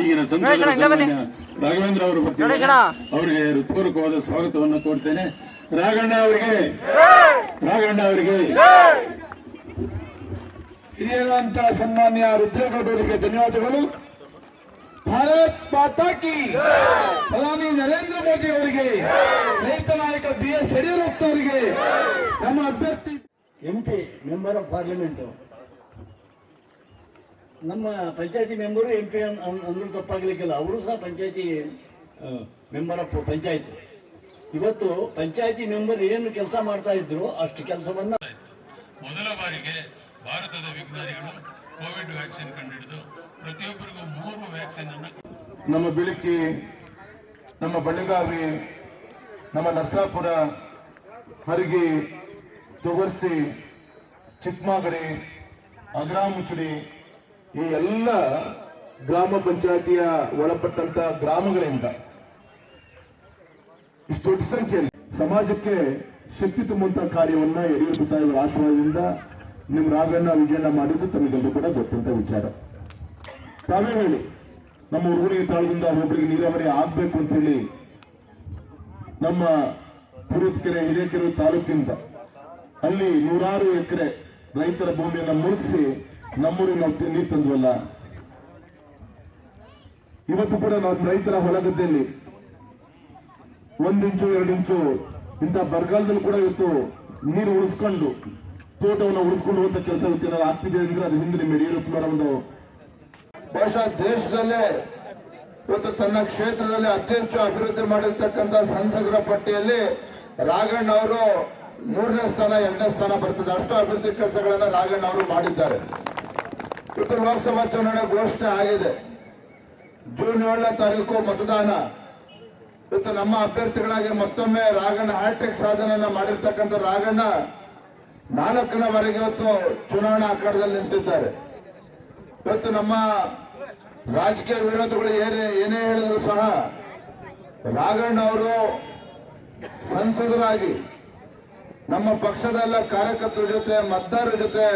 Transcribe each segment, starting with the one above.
ಈಗಿನ ಸಂಸದರ ರಾಘವೇಂದ್ರ ಅವರು ಬರ್ತಾರೆ ಅವರಿಗೆ ಹೃತ್ಪೂರ್ವಕವಾದ ಸ್ವಾಗತವನ್ನು ಕೋರ್ತೇನೆ. ರಾಘಣ್ಣ ಅವರಿಗೆ. ರಾಘಣ್ಣ ಅವರಿಗೆ. ಹಿರಿಯರಂತ ಸನ್ಮಾನ್ಯ ರುದ್ರೇಗೌಡರಿಗೆ ಧನ್ಯವಾದಗಳು. ಭಾರತ್ ಪಾತಾಕಿ ಪ್ರಧಾನಿ ನರೇಂದ್ರ ಮೋದಿ ಅವರಿಗೆ ರೈತ ನಾಯಕ ಬಿ ಎಸ್ ಯಡಿಯೂರಪ್ಪ ಅವರಿಗೆ ನಮ್ಮ ಅಭ್ಯರ್ಥಿ M P member of parliament ನಮ್ಮ ಪಂಚಾಯತಿ ಮೆಂಬರು ಎಂ ಪಿ ಅಂದ್ರೂ ತಪ್ಪಾಗಲಿಕ್ಕಿಲ್ಲ. ಅವರು ಸಹ ಪಂಚಾಯತಿ ಮೆಂಬರ್ ಆಫ್ ಪಂಚಾಯತ್. ಇವತ್ತು ಪಂಚಾಯತಿ ಮೆಂಬರ್ ಏನು ಕೆಲಸ ಮಾಡ್ತಾ ಇದ್ರು ಅಷ್ಟು ಕೆಲಸವನ್ನ ಮೊದಲ ಬಾರಿಗೆ ಭಾರತದ ವಿಜ್ಞಾನಿಗಳು ಕೋವಿಡ್ ವ್ಯಾಕ್ಸಿನ್ ಕಂಡುಹಿಡಿದು ಪ್ರತಿಯೊಬ್ಬರಿಗೂ ಮೂರು ವ್ಯಾಕ್ಸಿನ್ ಅನ್ನು ನಮ್ಮ ಬಿಳಿಕಿ ನಮ್ಮ ಬಳ್ಳಿಗಾವಿ ನಮ್ಮ ನರಸಾಪುರ ಹರಗಿ ತೊಗರ್ಸಿ ಚಿಕ್ಕಮಾಗಡಿ ಅಗ್ರಾಮುಚುಡಿ ಈ ಎಲ್ಲ ಗ್ರಾಮ ಪಂಚಾಯತಿಯ ಒಳಪಟ್ಟಂತ ಗ್ರಾಮಗಳಿಂದ ಇಷ್ಟು ದೊಡ್ಡ ಸಂಖ್ಯೆಯಲ್ಲಿ ಸಮಾಜಕ್ಕೆ ಶಕ್ತಿ ತುಂಬುವಂತ ಕಾರ್ಯವನ್ನ ಯಡಿಯೂರಪ್ಪ ಸಾಹೇಬರ ಆಶ್ರಯದಿಂದ ನಿಮ್ ರಾಘಣ್ಣ ವಿಜಯಣ್ಣ ಮಾಡಿದ್ದು ತಮಗೆಲ್ಲರೂ ಕೂಡ ಗೊತ್ತಂತ ವಿಚಾರ. ತಾವೇ ಹೇಳಿ, ನಮ್ಮ ಹುಡುಗರಿಗೆ ತಾಳದಿಂದ ಒಬ್ಬರಿಗೆ ನೀರಾವರಿ ಆಗ್ಬೇಕು ಅಂತ ಹೇಳಿ ನಮ್ಮ ಪುರುತ್ಕೆರೆ ಹಿರೇಕೆರೆ ತಾಲೂಕಿಂದ ಅಲ್ಲಿ ನೂರಾರು ಎಕರೆ ರೈತರ ಭೂಮಿಯನ್ನು ಮುಳುಗಿಸಿ ತಿ- ನೀರು ತಂದ್ವಲ್ಲ. ಇವತ್ತು ಕೂಡ ನಾವು ರೈತರ ಹೊಲಗದ್ದೆಯಲ್ಲಿ ಒಂದಿಂಚು ಎರಡು ಇಂಚು ಇಂಥ ಬರಗಾಲದಲ್ಲಿ ಕೂಡ ಇವತ್ತು ನೀರು ಉಳಿಸ್ಕೊಂಡು ತೋಟವನ್ನು ಉಳಿಸ್ಕೊಂಡು ಹೋದ ಕೆಲಸ ಇವತ್ತು ಆಗ್ತಿದೆ ಅಂದ್ರೆ ಅದು ಹಿಂದೆ ನಿಮ್ಮ ಯಡಿಯೂರಪ್ಪನವರ ಒಂದು ಬಹುಶಃ ದೇಶದಲ್ಲೇ ಇವತ್ತು ತನ್ನ ಕ್ಷೇತ್ರದಲ್ಲಿ ಹೆಚ್ಚು ಅಭಿವೃದ್ಧಿ ಮಾಡಿರ್ತಕ್ಕಂಥ ಸಂಸದರ ಪಟ್ಟಿಯಲ್ಲಿ ರಾಘಣ್ಣ ಅವರು ಮೂರನೇ ಸ್ಥಾನ, ಎರಡನೇ ಸ್ಥಾನ ಬರ್ತದೆ. ಅಷ್ಟು ಅಭಿವೃದ್ಧಿ ಕೆಲಸಗಳನ್ನ ರಾಘಣ್ಣ ಅವರು ಮಾಡಿದ್ದಾರೆ. ಲೋಕಸಭಾ ಚುನಾವಣೆ ಘೋಷಣೆ ಆಗಿದೆ. ಜೂನ್ ಏಳನೇ ತಾರೀಕು ಮತದಾನ. ಇವತ್ತು ನಮ್ಮ ಅಭ್ಯರ್ಥಿಗಳಾಗಿ ಮತ್ತೊಮ್ಮೆ ರಾಘಣ್ಣ ಹ್ಯಾಟ್ರಿಕ್ ಸಾಧನೆಯನ್ನ ಮಾಡಿರ್ತಕ್ಕಂಥ ರಾಘಣ್ಣ ನಾಲ್ಕನವರೆಗೆ ಇವತ್ತು ಚುನಾವಣಾ ಆಕಾರದಲ್ಲಿ ನಿಂತಿದ್ದಾರೆ. ಇವತ್ತು ನಮ್ಮ ರಾಜಕೀಯ ವಿರೋಧಗಳು ಏನೇ ಏನೇ ಹೇಳಿದ್ರು ಸಹ ರಾಘಣ್ಣ ಅವರು ಸಂಸದರಾಗಿ ನಮ್ಮ ಪಕ್ಷದ ಎಲ್ಲ ಕಾರ್ಯಕರ್ತರ ಜೊತೆ, ಮತದಾರರ ಜೊತೆ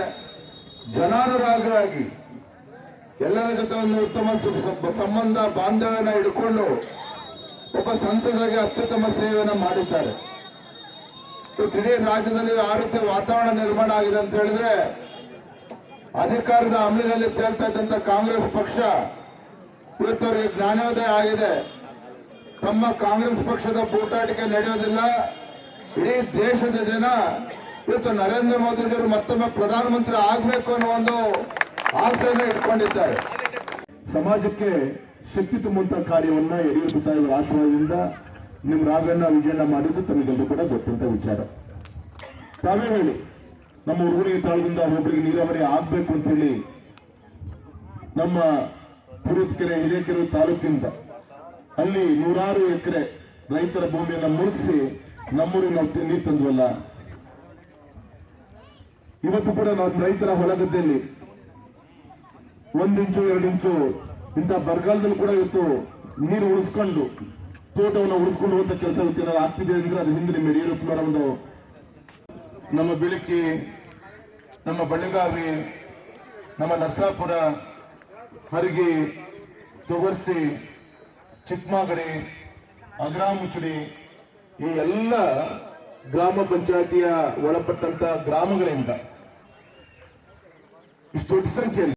ಜನಾನುರಾಗರಾಗಿ ಎಲ್ಲರ ಜೊತೆ ಒಂದು ಉತ್ತಮ ಸಂಬಂಧ, ಬಾಂಧವ್ಯನ ಇಟ್ಕೊಂಡು ಒಬ್ಬ ಸಂಸದರಿಗೆ ಅತ್ಯುತ್ತಮ ಸೇವೆಯನ್ನು ಮಾಡಿದ್ದಾರೆ. ಇಡೀ ರಾಜ್ಯದಲ್ಲಿ ಆ ರೀತಿ ವಾತಾವರಣ ನಿರ್ಮಾಣ ಆಗಿದೆ ಅಂತ ಹೇಳಿದ್ರೆ ಅಧಿಕಾರದ ಅಮಲಿನಲ್ಲಿ ತೇಲ್ತಾ ಇದ್ದಂತ ಕಾಂಗ್ರೆಸ್ ಪಕ್ಷ ಇವತ್ತವರಿಗೆ ಜ್ಞಾನೋದಯ ಆಗಿದೆ. ತಮ್ಮ ಕಾಂಗ್ರೆಸ್ ಪಕ್ಷದ ಬೂಟಾಟಿಕೆ ನಡೆಯೋದಿಲ್ಲ. ಇಡೀ ದೇಶದ ಜನ ಇವತ್ತು ನರೇಂದ್ರ ಮೋದಿಜಿಯವರು ಮತ್ತೊಮ್ಮೆ ಪ್ರಧಾನಮಂತ್ರಿ ಆಗಬೇಕು ಅನ್ನೋ ಒಂದು ಆಸೆಯನ್ನು ಇಟ್ಕೊಂಡಿದ್ದಾರೆ. ಸಮಾಜಕ್ಕೆ ಶಕ್ತಿ ತುಂಬುವಂತ ಕಾರ್ಯವನ್ನ ಯಡಿಯೂರಪ್ಪ ಸಾಹೇಬರ ಆಶ್ರಯದಿಂದ ನಿಮ್ಮ ರಾಘಣ್ಣ ವಿಜಯಣ್ಣ ಮಾಡಿದ್ದು ತಮಗೆಲ್ಲರೂ ಕೂಡ ಗೊತ್ತಂತ ವಿಚಾರ. ತಾವೇ ಹೇಳಿ, ನಮ್ಮ ಹುಡುಗರಿಗೆ ತಾಳದಿಂದ ಒಬ್ಬರಿಗೆ ನೀರಾವರಿ ಆಗ್ಬೇಕು ಅಂತ ಹೇಳಿ ನಮ್ಮ ಪುರುತ್ಕೆರೆ ಹಿರೇಕೆರೆ ತಾಲೂಕಿಂದ ಅಲ್ಲಿ ನೂರಾರು ಎಕರೆ ರೈತರ ಭೂಮಿಯನ್ನು ಮುಳುಗಿಸಿ ನಮ್ಮೂರಿಗೆ ನಾವು ನೀರು ತಂದ್ವಲ್ಲ ಇವತ್ತು ಕೂಡ ನಾವು ರೈತರ ಹೊಲಗದ್ದೆಯಲ್ಲಿ ಒಂದಿಂಚು ಎರಡು ಇಂಚು, ಇಂಥ ಬರಗಾಲದಲ್ಲಿ ಕೂಡ ಇವತ್ತು ನೀರು ಉಳಿಸ್ಕೊಂಡು ತೋಟವನ್ನು ಉಳಿಸ್ಕೊಂಡು ಹೋದ ಕೆಲಸ ಇವತ್ತು ಆಗ್ತಿದೆ ಅಂದ್ರೆ ಅದು ಹಿಂದೆ ನಿಮ್ಮ ಯಡಿಯೂರಪ್ಪನವರ ಒಂದು ನಮ್ಮ ಬೆಳಕಿ, ನಮ್ಮ ಬಳ್ಳಿಗಾವಿ, ನಮ್ಮ ನರಸಾಪುರ ಹರಿಗೆ, ತೊಗರ್ಸಿ ಚಿಕ್ಕಮಾಗಡಿ ಅಗ್ರಾಮುಚುಡಿ ಈ ಎಲ್ಲ ಗ್ರಾಮ ಪಂಚಾಯತಿಯ ಒಳಪಟ್ಟಂತ ಗ್ರಾಮಗಳಿಂದ ಇಷ್ಟು ಸಂಖ್ಯೆಯಲ್ಲಿ